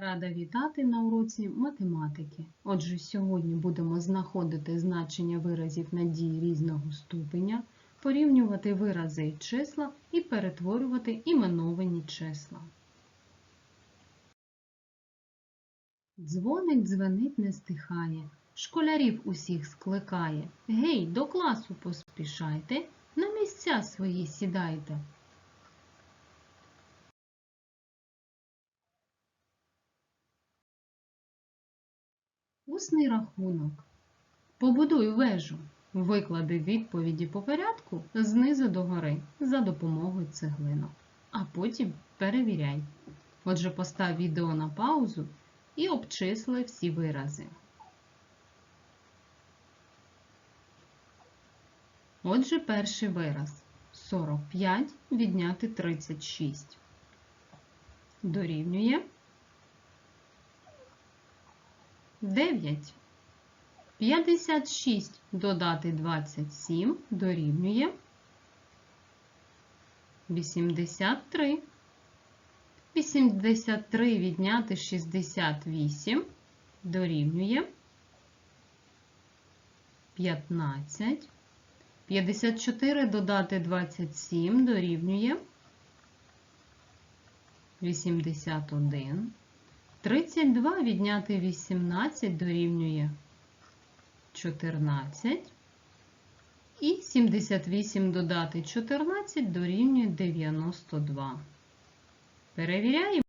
Рада вітати на уроці математики. Отже, сьогодні будемо знаходити значення виразів на дії різного ступеня, порівнювати вирази і числа і перетворювати іменовані числа. Дзвоник дзвенить не стихає, школярів усіх скликає. Гей, до класу поспішайте, на місця свої сідайте. Усний рахунок. Побудуй вежу. Виклади відповіді по порядку знизу до гори за допомогою цеглинок. А потім перевіряй. Отже, постав відео на паузу і обчисли всі вирази. Отже, перший вираз 45 відняти 36. Дорівнює 9. 56 додати 27 дорівнює 83. 83 відняти 68 дорівнює 15. 54 додати 27 дорівнює 81. 32 відняти 18 дорівнює 14. І 78 додати 14 дорівнює 92. Перевіряємо.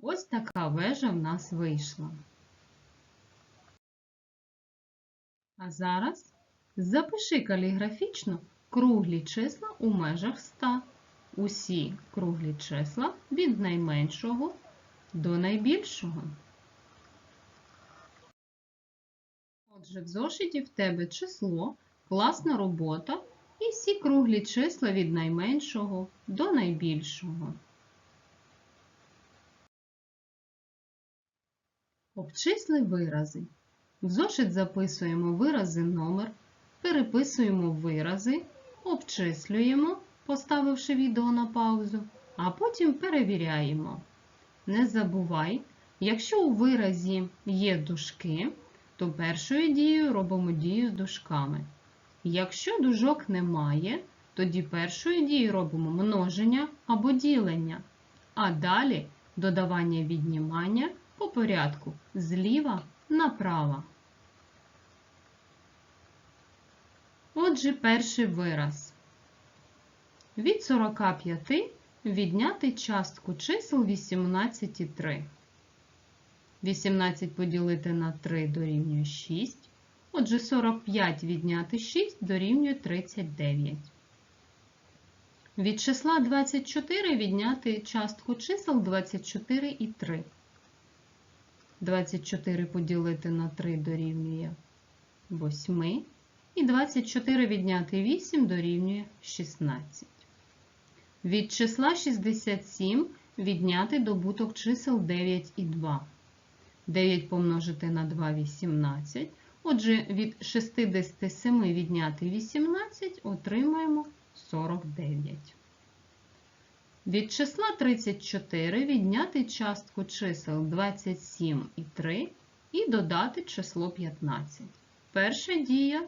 Ось така вежа в нас вийшла. А зараз запиши каліграфічно круглі числа у межах 100 усі круглі числа від найменшого до найбільшого. Отже, в зошиті в тебе число, класна робота і всі круглі числа від найменшого до найбільшого. Обчисли вирази. В зошит записуємо вирази номер, переписуємо вирази, обчислюємо поставивши відео на паузу, а потім перевіряємо. Не забувай, якщо у виразі є дужки, то першою дією робимо дію з дужками. Якщо дужок немає, тоді першою дією робимо множення або ділення, а далі додавання віднімання по порядку зліва направо. Отже, перший вираз. Від 45 відняти частку чисел 18 і 3. 18 поділити на 3 дорівнює 6. Отже, 45 відняти 6 дорівнює 39. Від числа 24 відняти частку чисел 24 і 3. 24 поділити на 3 дорівнює 8. І 24 відняти 8 дорівнює 16. Від числа 67 відняти добуток чисел 9 і 2. 9 помножити на 2 18. Отже, від 67 відняти 18 отримаємо 49. Від числа 34 відняти частку чисел 27 і 3 і додати число 15. Перша дія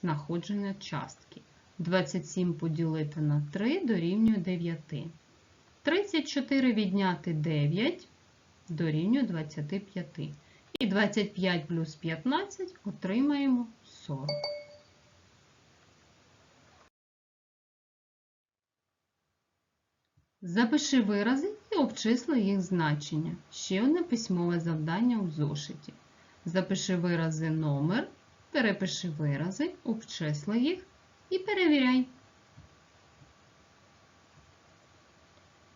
знаходження частки. 27 поділити на 3 дорівнює 9. 34 відняти 9 дорівнює 25. І 25 плюс 15 отримаємо 40. Запиши вирази і обчисли їх значення. Ще одне письмове завдання у зошиті. Запиши вирази номер, перепиши вирази, обчисли їх і перевіряй.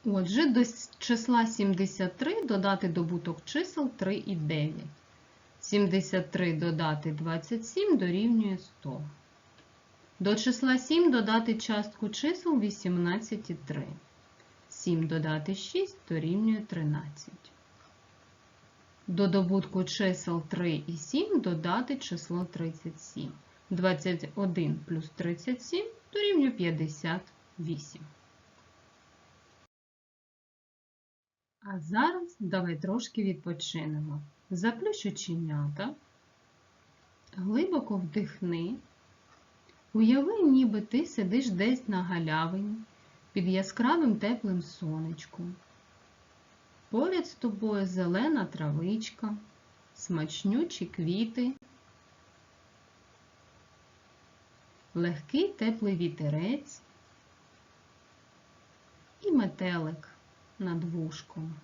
Отже, до числа 73 додати добуток чисел 3 і 9. 73 додати 27 дорівнює 100. До числа 7 додати частку чисел 18 і 3. 7 додати 6 дорівнює 13. До добутку чисел 3 і 7 додати число 37. 21 плюс 37 дорівнює 58. А зараз давай трошки відпочинемо. Заплющ оченята, глибоко вдихни. Уяви, ніби ти сидиш десь на галявині під яскравим теплим сонечком. Поряд з тобою зелена травичка, смачнючі квіти, легкий теплий вітерець і метелик над вушком.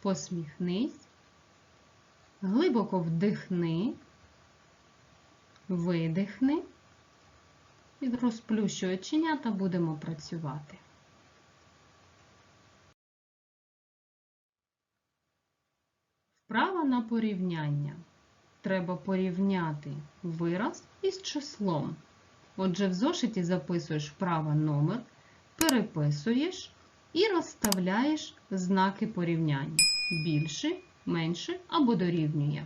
Посміхнись, глибоко вдихни, видихни і розплющуй оченята будемо працювати. Вправа на порівняння. Треба порівняти вираз із числом. Отже, в зошиті записуєш вправо номер, переписуєш і розставляєш знаки порівняння. Більше, менше або дорівнює.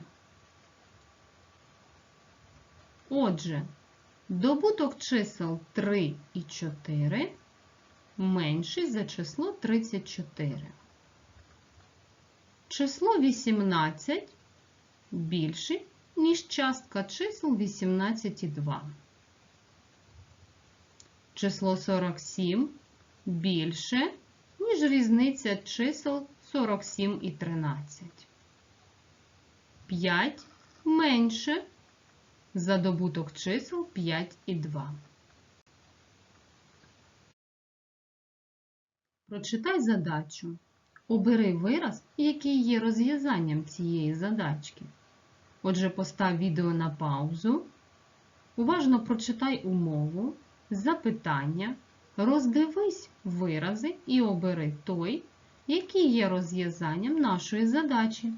Отже, добуток чисел 3 і 4 менший за число 34. Число 18 більше, ніж частка чисел 18 і 2. Число 47 більше, ніж різниця чисел 47 і 13. 5 менше за добуток чисел 5 і 2. Прочитай задачу. Обери вираз, який є розв'язанням цієї задачки. Отже, постав відео на паузу. Уважно прочитай умову, запитання, роздивись вирази і обери той, який є розв'язанням нашої задачі.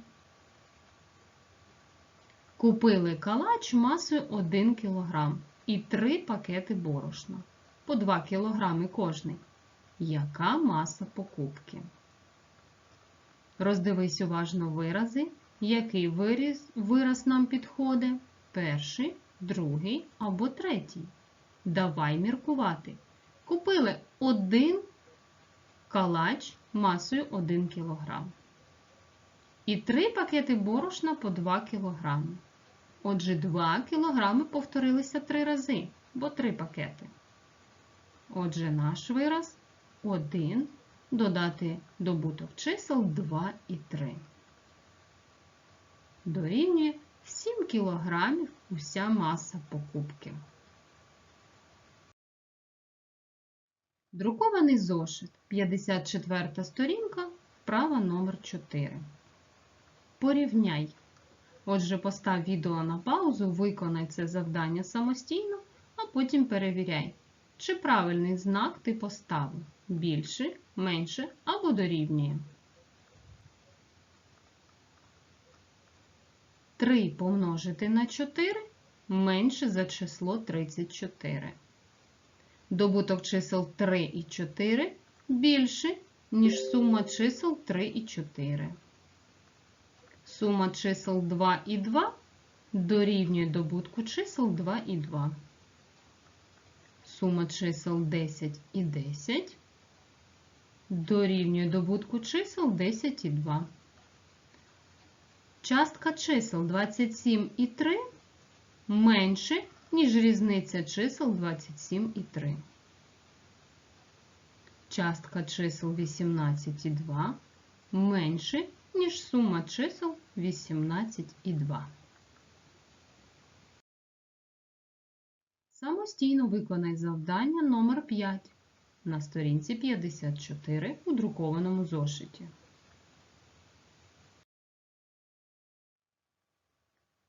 Купили калач масою 1 кг і 3 пакети борошна по 2 кг кожний. Яка маса покупки? Роздивись уважно вирази, який вираз, вираз нам підходить. Перший, другий або третій. Давай міркувати. Купили один калач масою 1 кг. І 3 пакети борошна по 2 кг. Отже, 2 кг повторилися 3 рази, бо 3 пакети. Отже, наш вираз 1 додати добуток чисел 2 і 3. Дорівнює 7 кг уся маса покупки. Друкований зошит 54 сторінка, вправа номер 4. Порівняй. Отже, постав відео на паузу, виконай це завдання самостійно, а потім перевіряй, чи правильний знак ти поставив більше, менше або дорівнює. 3 помножити на 4 менше за число 34. Добуток чисел 3 і 4 більше, ніж сума чисел 3 і 4. Сума чисел 2 і 2 дорівнює добутку чисел 2 і 2. Сума чисел 10 і 10 дорівнює добутку чисел 10 і 2. Частка чисел 27 і 3 менше, ніж різниця чисел 27 і 3. Частка чисел 18 і 2 менше, ніж сума чисел 18 і 2. Самостійно виконай завдання номер 5 на сторінці 54 у друкованому зошиті.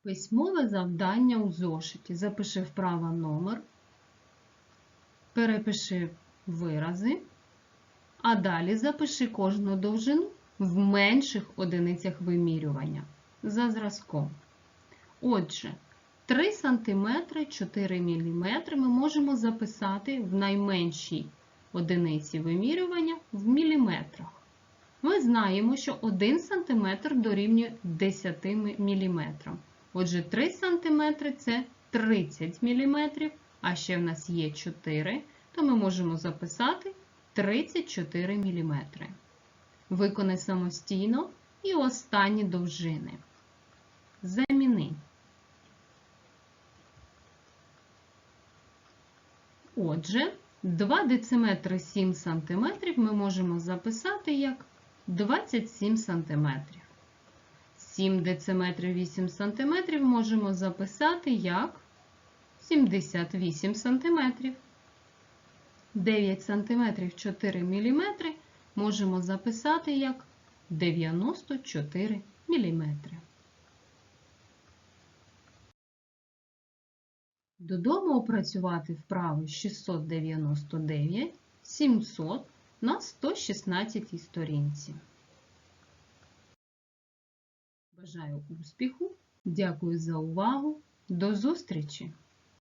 Письмове завдання у зошиті. Запиши вправо номер, перепиши вирази, а далі запиши кожну довжину в менших одиницях вимірювання за зразком. Отже, 3 см 4 мм ми можемо записати в найменшій одиниці вимірювання в міліметрах. Ми знаємо, що 1 см дорівнює 10 мм. Отже, 3 см це 30 мм, а ще в нас є 4, то ми можемо записати 34 мм. Виконай самостійно і останні довжини. Заміни. Отже, 2 дециметри 7 см ми можемо записати як 27 см. 7 дециметрів 8 см можемо записати як 78 см. 9 см 4 мм можемо записати як 94 мм. Додому опрацювати вправи 699, 700 на 116 сторінці. Бажаю успіху! Дякую за увагу! До зустрічі!